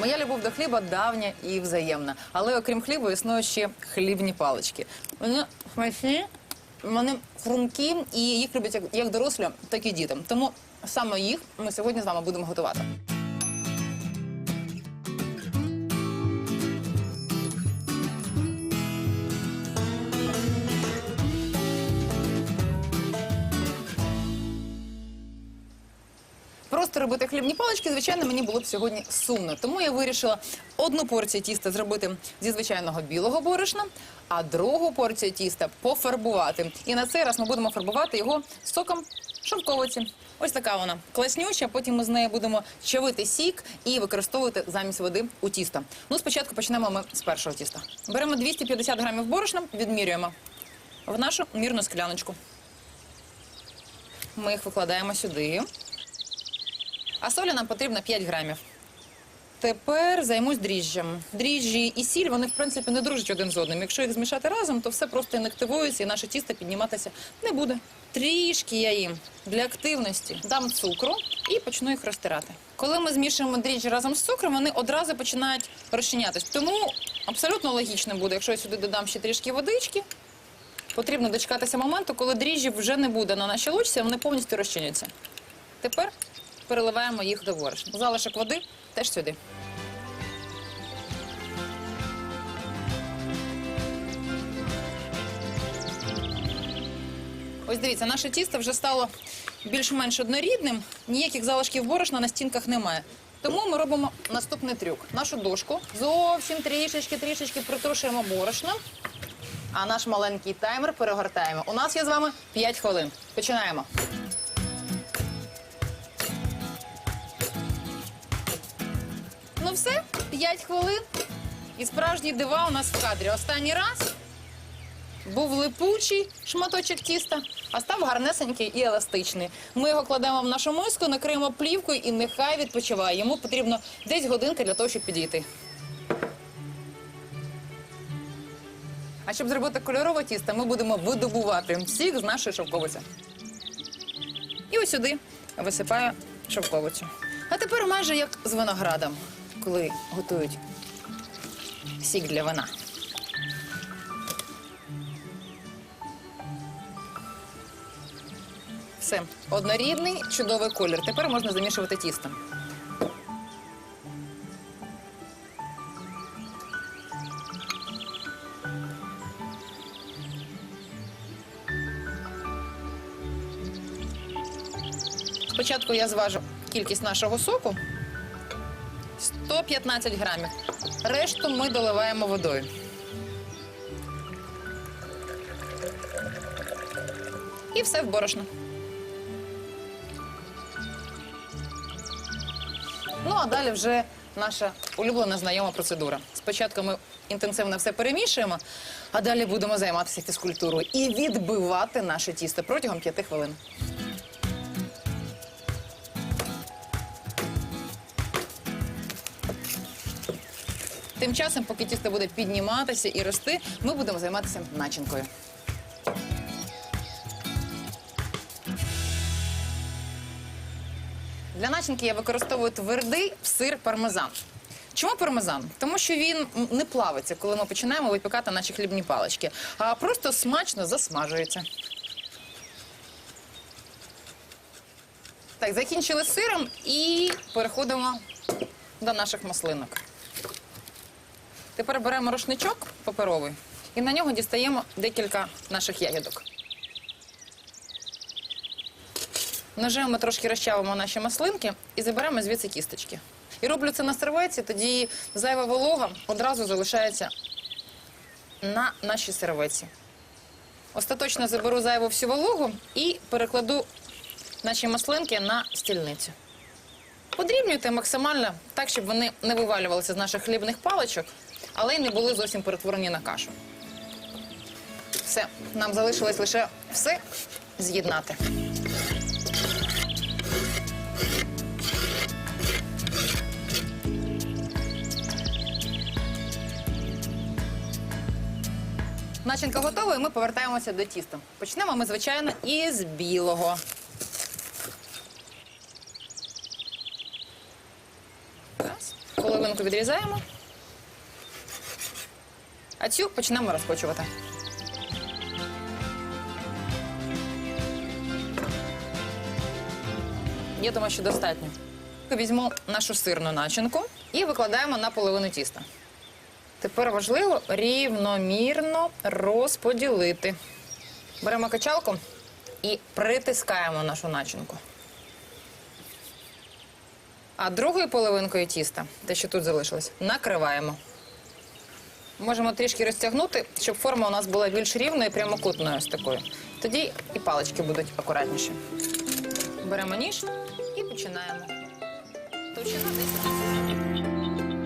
Моя любов до хліба давня і взаємна. Але окрім хлібу існує ще хлібні палички. Вони смачні, вони хрумкі і їх люблять як дорослі, так і діти. Тому саме їх ми сьогодні з вами будемо готувати. Просто робити хлібні палички, звичайно, мені було б сьогодні сумно. Тому я вирішила одну порцію тіста зробити зі звичайного білого борошна, а другу порцію тіста пофарбувати. І на цей раз ми будемо фарбувати його соком шовковиці. Ось така вона класнюча. Потім ми з нею будемо чавити сік і використовувати замість води у тісто. Ну, спочатку почнемо ми з першого тіста. Беремо 250 грамів борошна, відмірюємо в нашу мірну скляночку. Ми їх викладаємо сюди. А солі нам потрібно 5 грамів. Тепер займусь дріжджем. Дріжджі і сіль, вони, в принципі, не дружать один з одним. Якщо їх змішати разом, то все просто інактивується і наше тісто підніматися не буде. Трішки я їм для активності дам цукру і почну їх розтирати. Коли ми змішуємо дріжджі разом з цукром, вони одразу починають розчинятись. Тому абсолютно логічно буде, якщо я сюди додам ще трішки водички. Потрібно дочекатися моменту, коли дріжджі вже не буде на нашій лучці, вони повністю розчиняться. Тепер переливаємо їх до борошна. Залишок води теж сюди. Ось дивіться, наше тісто вже стало більш-менш однорідним. Ніяких залишків борошна на стінках немає. Тому ми робимо наступний трюк. Нашу дошку зовсім трішечки-трішечки притрушуємо борошном, а наш маленький таймер перегортаємо. У нас є з вами 5 хвилин. Починаємо. Ну все, 5 хвилин. І справжні дива у нас в кадрі. Останній раз був липучий шматочок тіста, а став гарнесенький і еластичний. Ми його кладемо в нашу миску, накриємо плівкою і нехай відпочиває. Йому потрібно десь годинка для того, щоб підійти. А щоб зробити кольорове тісто, ми будемо видобувати сік з нашої шовковиці. І ось сюди висипаю шовковицю. А тепер майже як з виноградом, коли готують сік для вина. Все, однорідний, чудовий колір. Тепер можна замішувати тісто. Спочатку я зважу кількість нашого соку 115 грамів. Решту ми доливаємо водою. І все в борошно. Ну а далі вже наша улюблена знайома процедура. Спочатку ми інтенсивно все перемішуємо, а далі будемо займатися фізкультурою і відбивати наше тісто протягом 5 хвилин. Тим часом, поки тісто буде підніматися і рости, ми будемо займатися начинкою. Для начинки я використовую твердий сир пармезан. Чому пармезан? Тому що він не плавиться, коли ми починаємо випікати наші хлібні палички, а просто смачно засмажується. Так, закінчили сиром і переходимо до наших маслинок. Тепер беремо рушничок паперовий і на нього дістаємо декілька наших ягідок. Ножем ми трошки розчавимо наші маслинки і заберемо звідси кісточки. І роблю це на серветці, тоді зайва волога одразу залишається на нашій серветці. Остаточно заберу зайву всю вологу і перекладу наші маслинки на стільницю. Подрібнюйте максимально так, щоб вони не вивалювалися з наших хлібних паличок, але й не були зовсім перетворені на кашу. Все, нам залишилось лише все з'єднати. Начинка готова, і ми повертаємося до тіста. Почнемо ми, звичайно, із білого. Раз. Половинку відрізаємо, а цю почнемо розкочувати. Я думаю, що достатньо. Візьму нашу сирну начинку і викладаємо на половину тіста. Тепер важливо рівномірно розподілити. Беремо качалку і притискаємо нашу начинку. А другою половинкою тіста, те, що тут залишилось, накриваємо. Можемо трішки розтягнути, щоб форма у нас була більш рівною і прямокутною ось такою. Тоді і палички будуть акуратніші. Беремо ніж і починаємо. Товщина десь.